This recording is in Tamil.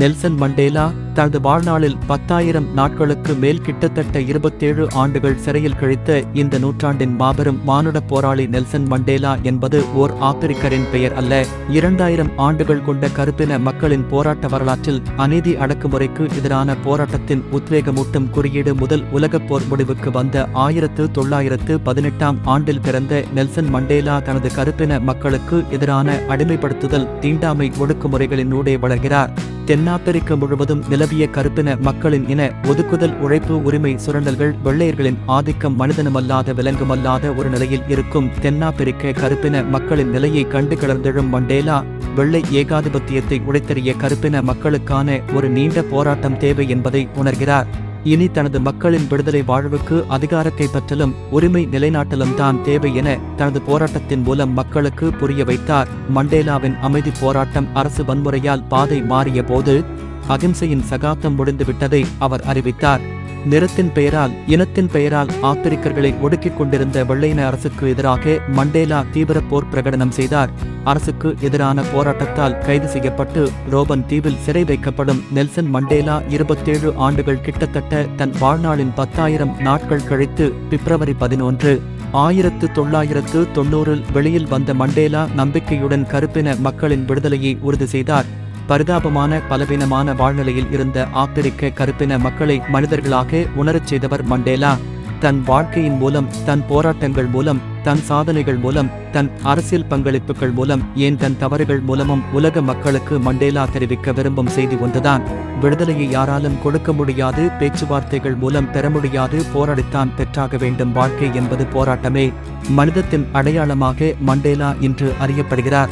நெல்சன் மண்டேலா தனது வாழ்நாளில் பத்தாயிரம் நாட்களுக்கு மேல் கிட்டத்தட்ட இருபத்தேழு ஆண்டுகள் சிறையில் கழித்த இந்த நூற்றாண்டின் மாபெரும் மானுட போராளி நெல்சன் மண்டேலா என்பது ஓர் ஆப்பிரிக்கரின் பெயர் அல்ல. இரண்டாயிரம் ஆண்டுகள் கொண்ட கருப்பின மக்களின் போராட்ட வரலாற்றில் அநீதி அடக்குமுறைக்கு எதிரான போராட்டத்தின் உத்வேகமூட்டும் குறியீடு முதல் உலகப் போர் முடிவுக்கு வந்த ஆயிரத்து தொள்ளாயிரத்து பதினெட்டாம் ஆண்டில் பிறந்த நெல்சன் மண்டேலா தனது கருப்பின மக்களுக்கு எதிரான அடிமைப்படுத்துதல் தீண்டாமை ஒடுக்குமுறைகளினூடே வளர்கிறார். தென்னாப்பிரிக்க முழுவதும் நிலவிய கருப்பின மக்களின் இன ஒதுக்குதல் உழைப்பு உரிமை சுரண்டல்கள் வெள்ளையர்களின் ஆதிக்கம் மனிதனமல்லாத விலங்குமல்லாத ஒரு நிலையில் இருக்கும் தென்னாப்பிரிக்க கருப்பின மக்களின் நிலையை கண்டு கிளர்ந்தெழும் மண்டேலா வெள்ளை ஏகாதிபத்தியத்தை உடைத்தறிய கருப்பின மக்களுக்கான ஒரு நீண்ட போராட்டம் தேவை என்பதை உணர்கிறார். இனி தனது மக்களின் விடுதலை வாழ்வுக்கு அதிகார கைப்பற்றலும் உரிமை நிலைநாட்டலும் தான் தேவை என தனது போராட்டத்தின் மூலம் மக்களுக்கு புரிய வைத்தார். மண்டேலாவின் அமைதி போராட்டம் அரசு வன்முறையால் பாதை மாறிய போது அகிம்சையின் சகாப்தம் முடிந்துவிட்டதை அவர் அறிவித்தார். நிறத்தின் பெயரால் இனத்தின் பெயரால் ஆப்பிரிக்கர்களை ஒடுக்கிக் கொண்டிருந்த வெள்ளையின அரசுக்கு எதிராக மண்டேலா தீவிர போர் பிரகடனம் செய்தார். அரசுக்கு எதிரான போராட்டத்தால் கைது செய்யப்பட்டு ரோபன் தீவில் சிறை வைக்கப்படும் நெல்சன் மண்டேலா இருபத்தேழு ஆண்டுகள் கிட்டத்தட்ட தன் வாழ்நாளின் பத்தாயிரம் நாட்கள் கழித்து பிப்ரவரி பதினொன்று ஆயிரத்து தொள்ளாயிரத்து தொன்னூறில் வெளியில் வந்த மண்டேலா நம்பிக்கையுடன் கருப்பின மக்களின் விடுதலையை உறுதி செய்தார். பரிதாபமான பலவீனமான வாழ்நிலையில் இருந்த ஆப்பிரிக்க கருப்பின மக்களை மனிதர்களாக உணரச் செய்தவர் மண்டேலா. தன் வாழ்க்கையின் மூலம் தன் போராட்டங்கள் மூலம் தன் சாதனைகள் மூலம் தன் அரசியல் பங்களிப்புகள் மூலம் ஏன் தன் தவறுகள் மூலமும் உலக மக்களுக்கு மண்டேலா தெரிவிக்க விரும்பும் செய்தி ஒன்றுதான். விடுதலையை யாராலும் கொடுக்க முடியாது பேச்சுவார்த்தைகள் மூலம் பெற முடியாது போராடித்தான் பெற்றாக வேண்டும் வாழ்க்கை என்பது போராட்டமே. மனிதத்தின் அடையாளமாக மண்டேலா இன்று அறியப்படுகிறார்.